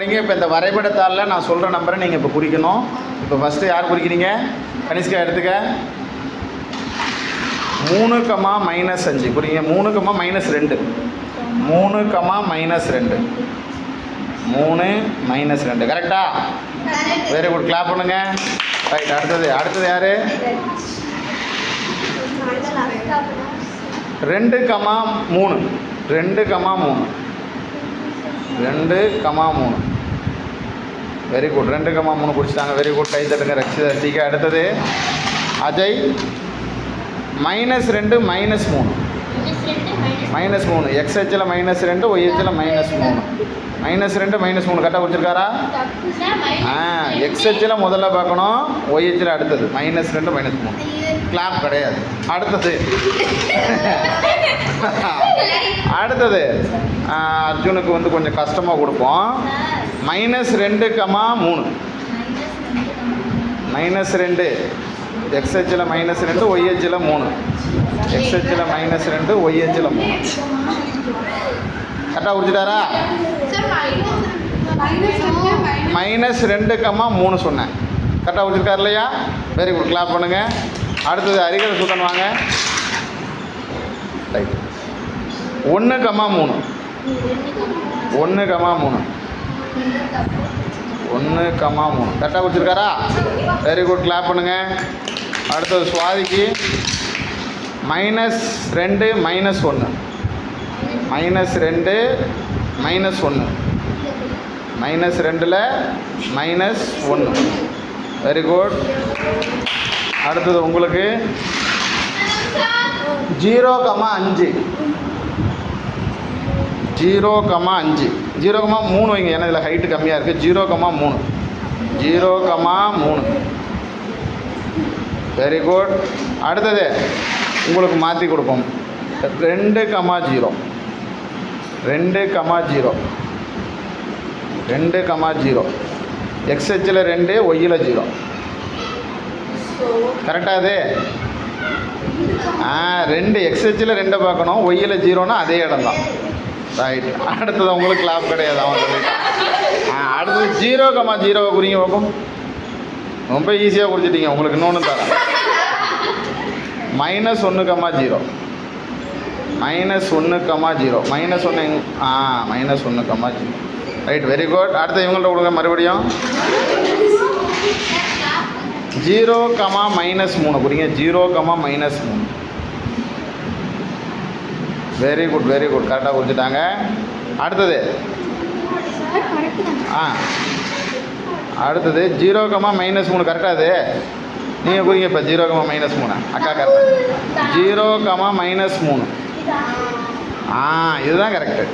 நீங்கள் இப்போ இந்த வரைபடத்தாளில் நான் சொல்கிற நம்பரை நீங்கள் இப்போ குறிக்கணும். இப்போ ஃபஸ்ட்டு யார் குறிக்கிறீங்க? கனிஷ்கா எடுத்துக்க. மூணு கமா மைனஸ் அஞ்சு. குறிங்க. மூணு கமா மைனஸ் ரெண்டு. மூணு கமா மைனஸ் ரெண்டு. மூணு மைனஸ் ரெண்டு. கரெக்டா வெரி குட் கிளாப் பண்ணுங்க. ரைட் அடுத்தது. அடுத்தது யார்? ரெண்டு கமா மூணு. ரெண்டு கமா மூணு. ரெண்டு கமா மூணு. வெரி குட் ரெண்டு கமா மூணு குடிச்சிட்டாங்க. வெரி குட் கை தட்டுங்க ரக்ஷிதா சீக்கிரம் அடுத்தது. அஜய் மைனஸ் ரெண்டு மைனஸ் மூணு. மைனஸ் மூணு. எக்ஸ் ஹெச்சில் மைனஸ் ரெண்டு ஒய் ஹெச்சில் மைனஸ் மூணு. மைனஸ் ரெண்டு மைனஸ் மூணு. கரெக்டாக குடிச்சிருக்காரா ஆ எக்ஸ் ஹெச்சில் முதல்ல பார்க்கணும் ஒய் ஹெச்சில் அடுத்தது. மைனஸ் ரெண்டு மைனஸ் மூணு. கிளாப் கிடையாது. அடுத்தது. அடுத்தது. அர்ஜுனுக்கு வந்து கொஞ்சம் கஷ்டமாக கொடுப்போம். மைனஸ் ரெண்டு கமா மூணு. மைனஸ் ரெண்டு. எக்ஸ்ஹெச்சில் மைனஸ் ரெண்டு ஒய்ஹெச்சில் மூணு. எக்ஸ்ஹெச்சில் மைனஸ் ரெண்டு ஒய்ஹெச்சில் மூணு. கரெக்டாக குடிச்சிட்டாரா மைனஸ் ரெண்டு கம்மா மூணு சொன்னேன். கரெக்டாக வச்சுருக்காரு இல்லையா? வெரி குட் கிளாப் பண்ணுங்கள் அடுத்தது அரிகர சுத்தன் வாங்க. ரைட் ஒன்று கம்மா மூணு. ஒன்று கம்மா மூணு. ஒன்று கம்மா மூணு. கரெக்டாக கொடுத்துருக்காரா? வெரி குட் கிளாப் பண்ணுங்கள் அடுத்தது சுவாதிக்கு மைனஸ் ரெண்டு மைனஸ் ஒன்று மைனஸ் ரெண்டு மைனஸ் ஒன்று மைனஸ் ரெண்டில் மைனஸ் ஒன்று வெரி குட் அடுத்தது உங்களுக்கு ஜீரோ கமா அஞ்சு. ஜீரோ கமா அஞ்சு. ஜீரோ கமா மூணு வைங்க ஏன்னா இதில் ஹைட்டு கம்மியாக இருக்குது ஜீரோ கமா மூணு. ஜீரோ கமா மூணு. வெரி குட் அடுத்தது உங்களுக்கு மாற்றி கொடுப்போம். ரெண்டு கமா ஜீரோ. ரெண்டு கமா ஜீரோ. ரெண்டு கமா ஜீரோ. எக்ஸ்ஹெச்சில் ரெண்டு ஒய்யில் ஜீரோ. கரெக்டாக அது ஆ ரெண்டு. எக்ஸ்ஹெச்சில் ரெண்டை பார்க்கணும். ஒய்யில் ஜீரோனா அதே இடம் தான் ரைட் அடுத்தது உங்களுக்கு லாப் கிடையாது அவன் சொல்லிட்டான் ஆ அடுத்தது ஜீரோ கமா ஜீரோவை குறிங்க பார்ப்போம். ரொம்ப ஈஸியாக குறிச்சிட்டீங்க உங்களுக்கு இன்னொன்று தரேன் மைனஸ் ஒன்று கமா ஜீரோ மைனஸ் ஒன்று கமா ஜீரோ மைனஸ் ஒன்று ஆ மைனஸ் ஒன்று comma zero right very good அடுத்து இவங்கள்ட்ட கொடுங்க மறுபடியும். ஜீரோ கமா மைனஸ் மூணு புரியுங்க ஜீரோ கமா மைனஸ் மூணு. வெரி குட் வெரி குட் கரெக்டாக கொடுத்துட்டாங்க அடுத்தது. ஆ. அடுத்தது ஜீரோ கமா மைனஸ் மூணு. கரெக்டாக அது? நீங்கள் குறிங்க இப்போ ஜீரோ கமா மைனஸ் மூணு. அக்கா கரெக்டாக ஜீரோ கமா மைனஸ் மூணு. ஆ இதுதான் கரெக்டு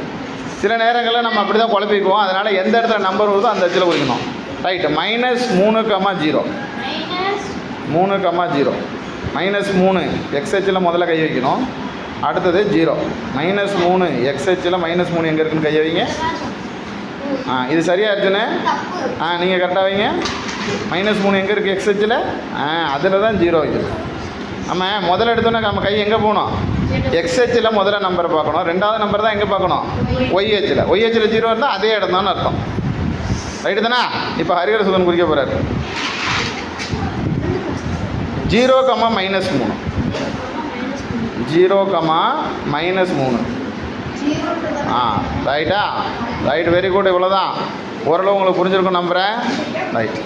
சில நேரங்களில் நம்ம அப்படி தான் குழப்பிக்குவோம். அதனால் எந்த இடத்துல நம்பர் வருதோ அந்த இடத்துல குறிக்கணும் ரைட்டு மைனஸ் மூணு கமா ஜீரோ. மூணு கமா ஜீரோ. மைனஸ் மூணு. எக்ஸ்ஹெச்சில் முதல்ல கை வைக்கணும். அடுத்தது ஜீரோ. மைனஸ் மூணு எக்ஸ்ஹெச்சில் மைனஸ் மூணு எங்கே இருக்குன்னு கையை வைங்க. ஆ இது சரியா அர்ஜுனு? ஆ நீங்கள் கரெக்டாக வைங்க. மைனஸ் மூணு எங்கே இருக்குது எக்ஸ்ஹெச்சில் ஆ அதில் தான் ஜீரோ வைக்கணும் நம்ம முதல்ல எடுத்தோன்னே நம்ம கை எங்கே போகணும்? எக்ஸ்ஹெச்சில் முதல்ல நம்பரை பார்க்கணும். ரெண்டாவது நம்பர் தான் எங்கே பார்க்கணும்? ஒய்ஹெச்சில் ஒய்ஹெச்சில் ஜீரோ இருந்தால் அதே இடம் தான் அர்த்தம். ரைட்டு தானே? இப்போ ஹரிஹர சுதன் குறிக்க போகிறாரு ஜீரோ கமா மைனஸ் மூணு. ஜீரோ கமா மைனஸ் மூணு. ஆ ரைட்டா ரைட் வெரி குட் இவ்வளோ தான் ஓரளவு உங்களுக்கு புரிஞ்சிருக்கும் நம்புகிறேன் ரைட்